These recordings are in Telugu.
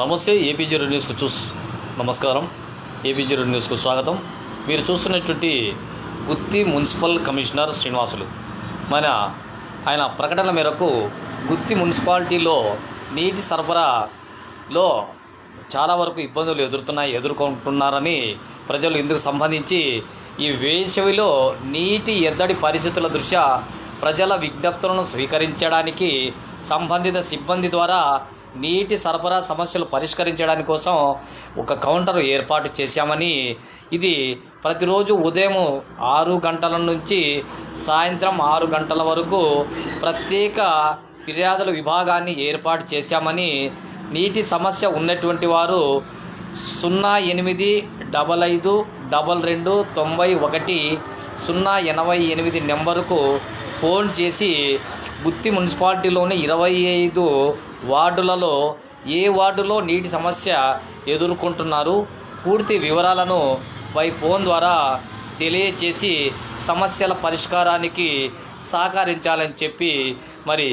నమస్తే ఏపీ జీరో న్యూస్కు చూస్ నమస్కారం. ఏపీ జీరో న్యూస్కు స్వాగతం. మీరు చూస్తున్నటువంటి గుత్తి మున్సిపల్ కమిషనర్ శ్రీనివాసులు. మన ఆయన ప్రకటన మేరకు గుత్తి మున్సిపాలిటీలో నీటి సరఫరాలో చాలా వరకు ఇబ్బందులు ఎదురుతున్నాయి ఎదుర్కొంటున్నారని ప్రజలు ఇందుకు సంబంధించి ఈ వేసవిలో నీటి ఎద్దడి పరిస్థితుల దృష్ట్యా ప్రజల విజ్ఞప్తులను స్వీకరించడానికి సంబంధిత సిబ్బంది ద్వారా నీటి సరఫరా సమస్యలు పరిష్కరించడానికి కోసం ఒక కౌంటర్ ఏర్పాటు చేశామని ఇది ప్రతిరోజు ఉదయం ఆరు గంటల నుంచి సాయంత్రం ఆరు గంటల వరకు ప్రత్యేక ఫిర్యాదుల విభాగాన్ని ఏర్పాటు చేశామని నీటి సమస్య ఉన్నటువంటి వారు సున్నా ఎనిమిది డబల్ ఐదు డబల్ రెండు తొంభై ఒకటి సున్నా ఎనభై ఎనిమిది నెంబరుకు ఫోన్ చేసి గుత్తి మున్సిపాలిటీలోని ఇరవై ఐదు వార్డులలో ఏ వార్డులో నీటి సమస్య ఎదుర్కొంటున్నారు? పూర్తి వివరాలను పై ఫోన్ ద్వారా తెలియచేసి సమస్యల పరిష్కారానికి సహకరించాలని చెప్పి మరి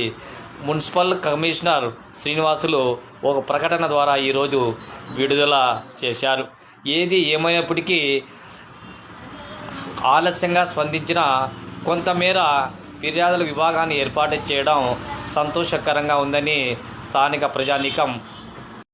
మున్సిపల్ కమిషనర్ శ్రీనివాసులు ఒక ప్రకటన ద్వారా ఈరోజు విడుదల చేశారు. ఏది ఏమైనప్పటికీ ఆలస్యంగా స్పందించిన కొంతమేర ఫిర్యాదుల విభాగాన్ని ఏర్పాటు చేయడం సంతోషకరంగా ఉందని స్థానిక ప్రజానీకం